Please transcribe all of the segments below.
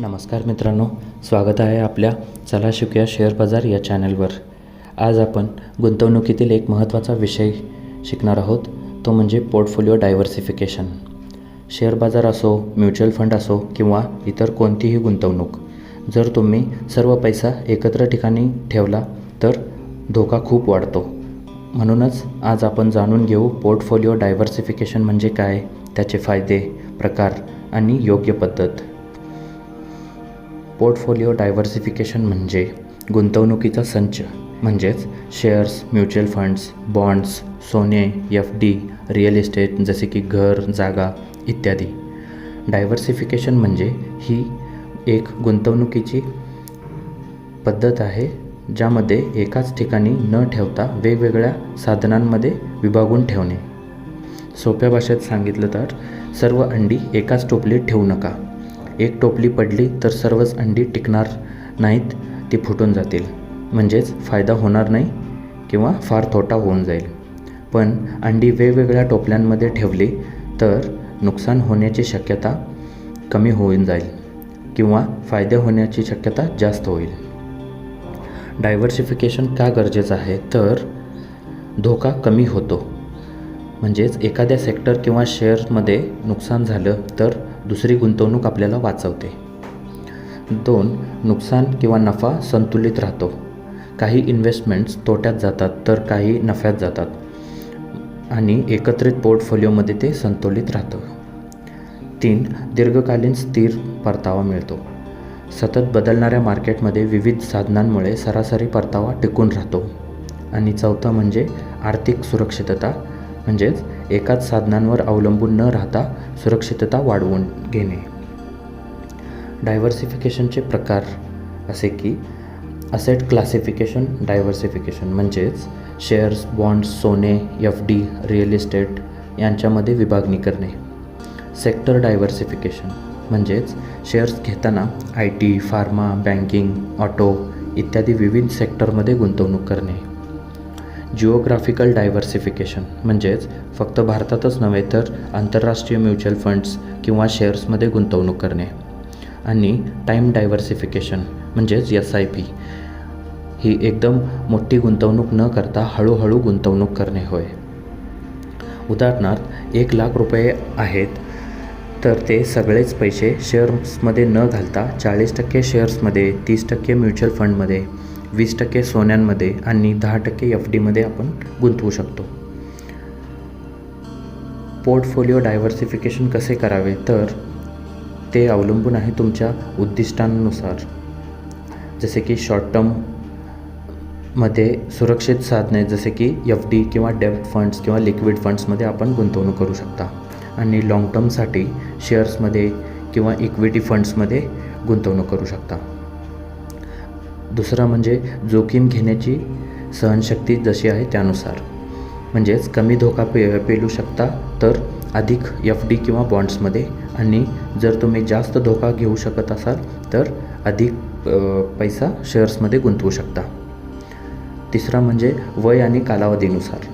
नमस्कार मित्रांनो स्वागत आहे आपल्या चला शिकूया शेअर बाजार या चॅनलवर. आज आपण गुंतवणुकीतील एक महत्त्वाचा विषय शिकणार आहोत तो म्हणजे पोर्टफोलिओ डायव्हर्सिफिकेशन. शेअर बाजार असो म्युच्युअल फंड असो किंवा इतर कोणतीही गुंतवणूक जर तुम्ही सर्व पैसा एकत्र ठिकाणी ठेवला तर धोका खूप वाढतो. म्हणूनच आज आपण जाणून घेऊ पोर्टफोलिओ डायव्हर्सिफिकेशन म्हणजे काय त्याचे फायदे प्रकार आणि योग्य पद्धत. पोर्टफोलिओ डायव्हर्सिफिकेशन म्हणजे गुंतवणुकीचा संच म्हणजेच शेअर्स म्युच्युअल फंड्स बॉन्ड्स सोने एफ डी रिअल इस्टेट जसे की घर जागा इत्यादी. डायव्हर्सिफिकेशन म्हणजे ही एक गुंतवणुकीची पद्धत आहे ज्यामध्ये एकाच ठिकाणी न ठेवता वेगवेगळ्या साधनांमध्ये विभागून ठेवणे. सोप्या भाषेत सांगितलं तर सर्व अंडी एकाच टोपलीत ठेवू नका. एक टोपली पडली तर सर्वच अंडी टिकणार नाहीत ती फुटून जातील. म्हणजेच फायदा होणार नाही किंवा फार तोटा होऊन जाईल. पण अंडी वेगवेगळ्या टोपल्यांमध्ये ठेवली तर नुकसान होण्याची शक्यता कमी होऊन जाईल किंवा फायदे होण्याची शक्यता जास्त होईल. डायव्हर्सिफिकेशन का गरजेचं आहे? तर धोका कमी होतो. म्हणजेच एखाद्या सेक्टर किंवा शेअरमध्ये नुकसान झालं तर दुसरी गुंतवणूक आपल्याला वाचवते. दोन नुकसान किंवा नफा संतुलित राहतो. काही इन्व्हेस्टमेंट्स तोट्यात जातात तर काही नफ्यात जातात आणि एकत्रित पोर्टफोलिओमध्ये ते संतुलित राहतं. तीन दीर्घकालीन स्थिर परतावा मिळतो. सतत बदलणाऱ्या मार्केटमध्ये विविध साधनांमुळे सरासरी परतावा टिकून राहतो. आणि चौथं म्हणजे आर्थिक सुरक्षितता म्हणजेच एकाच साधनांवर अवलंबून न राहता सुरक्षितता वाढवून घेणे. डायव्हर्सिफिकेशनचे प्रकार असे की असेट क्लासिफिकेशन डायव्हर्सिफिकेशन म्हणजेच शेअर्स बॉन्ड्स सोने एफ डी रिअल इस्टेट यांच्यामध्ये विभागणी करणे. सेक्टर डायव्हर्सिफिकेशन म्हणजेच शेअर्स घेताना I T pharma banking auto इत्यादी विविध सेक्टरमध्ये गुंतवणूक करणे. जिओग्राफिकल डायव्हर्सिफिकेशन म्हणजेच फक्त भारतातच नव्हे तर आंतरराष्ट्रीय म्युच्युअल फंड्स किंवा शेअर्समध्ये गुंतवणूक करणे. आणि टाईम डायव्हर्सिफिकेशन म्हणजेच एस आय पी ही एकदम मोठी गुंतवणूक न करता हळूहळू गुंतवणूक करणे होय. उदाहरणार्थ एक लाख रुपये आहेत तर ते सगळेच पैसे शेअर्समध्ये न घालता चाळीस टक्के शेअर्समध्ये तीस टक्के म्युच्युअल फंडमध्ये वीस टक्के सोन्यांमध्ये आणि दहा टक्के एफ डीमध्ये आपण गुंतवू शकतो. पोर्टफोलिओ डायव्हर्सिफिकेशन कसे करावे? तर ते अवलंबून आहे तुमच्या उद्दिष्टांनुसार. जसे की शॉर्ट टर्ममध्ये सुरक्षित साधने जसे की एफ डी किंवा डेब्ट फंड्स किंवा लिक्विड फंड्समध्ये आपण गुंतवणूक करू शकता. आणि लाँग टर्मसाठी शेअर्समध्ये किंवा इक्विटी फंड्समध्ये गुंतवणूक करू शकता. दुसरा म्हणजे जोखीम घेण्याची सहनशक्ती जशी आहे त्यानुसार. म्हणजेच कमी धोका पे पेलू शकता तर अधिक एफ डी किंवा बॉन्ड्समध्ये. आणि जर तुम्ही जास्त धोका घेऊ शकत असाल तर अधिक पैसा शेअर्समध्ये गुंतवू शकता. तिसरा म्हणजे वय आणि कालावधीनुसार.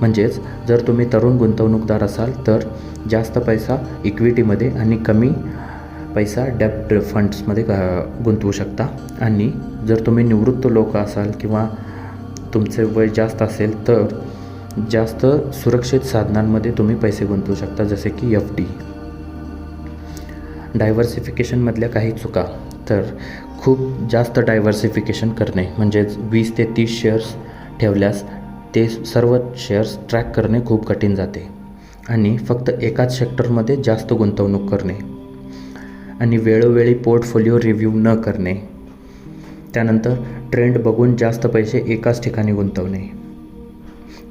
म्हणजेच जर तुम्ही तरुण गुंतवणूकदार असाल तर जास्त पैसा इक्विटीमध्ये आणि कमी पैसा डेप्ट फंड्समध्ये गुंतवू शकता. आणि जर तुम्ही निवृत्त लोक असाल किंवा तुमचे वय जास्त असेल तर जास्त सुरक्षित साधनांमध्ये तुम्ही पैसे गुंतवू शकता जसे की एफ डी डायव्हर्सिफिकेशनमधल्या काही चुका. तर खूप जास्त डायव्हर्सिफिकेशन करणे म्हणजेच वीस ते तीस शेअर्स ठेवल्यास ते सर्व शेअर्स ट्रॅक करणे खूप कठीण जाते. आणि फक्त एकाच सेक्टरमध्ये जास्त गुंतवणूक करणे. आणि वेळोवेळी पोर्टफोलिओ रिव्ह्यू न करणे. त्यानंतर ट्रेंड बघून जास्त पैसे एकाच ठिकाणी गुंतवणे.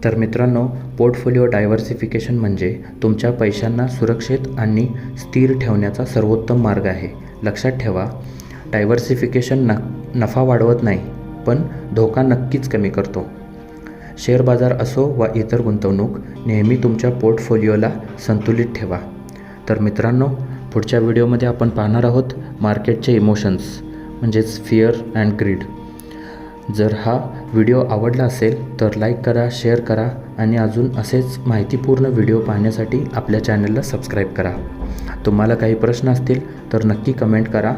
तर मित्रांनो पोर्टफोलिओ डायव्हर्सिफिकेशन म्हणजे तुमच्या पैशांना सुरक्षित आणि स्थिर ठेवण्याचा सर्वोत्तम मार्ग आहे. लक्षात ठेवा डायव्हर्सिफिकेशन न नफा वाढवत नाही पण धोका नक्कीच कमी करतो. शेअर बाजार असो वा इतर गुंतवणूक नेहमी तुमच्या पोर्टफोलिओला संतुलित ठेवा. तर मित्रांनो पुढच्या व्हिडिओमध्ये आपण पाहणार आहोत मार्केटचे इमोशन्स म्हणजेच फिअर अँड ग्रीड जर हा व्हिडिओ आवडला असेल तर लाईक करा शेअर करा आणि अजून असेच माहितीपूर्ण व्हिडिओ पाहण्यासाठी आपल्या चॅनलला सबस्क्राईब करा. तुम्हाला काही प्रश्न असतील तर नक्की कमेंट करा.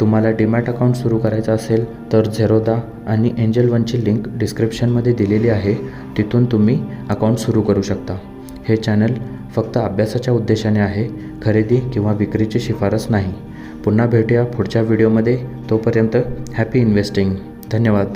तुम्हाला डीमॅट अकाउंट सुरू करायचं असेल तर झेरोदा आणि एंजल वनची लिंक डिस्क्रिप्शनमध्ये दिलेली आहे. तिथून तुम्ही अकाउंट सुरू करू शकता. हे चॅनल फक्त अभ्यासाच्या उद्देशाने आहे खरेदी किंवा विक्रीची शिफारस नाही. पुन्हा भेटूया पुढच्या व्हिडिओमध्ये. तोपर्यंत हॅपी इन्व्हेस्टिंग धन्यवाद.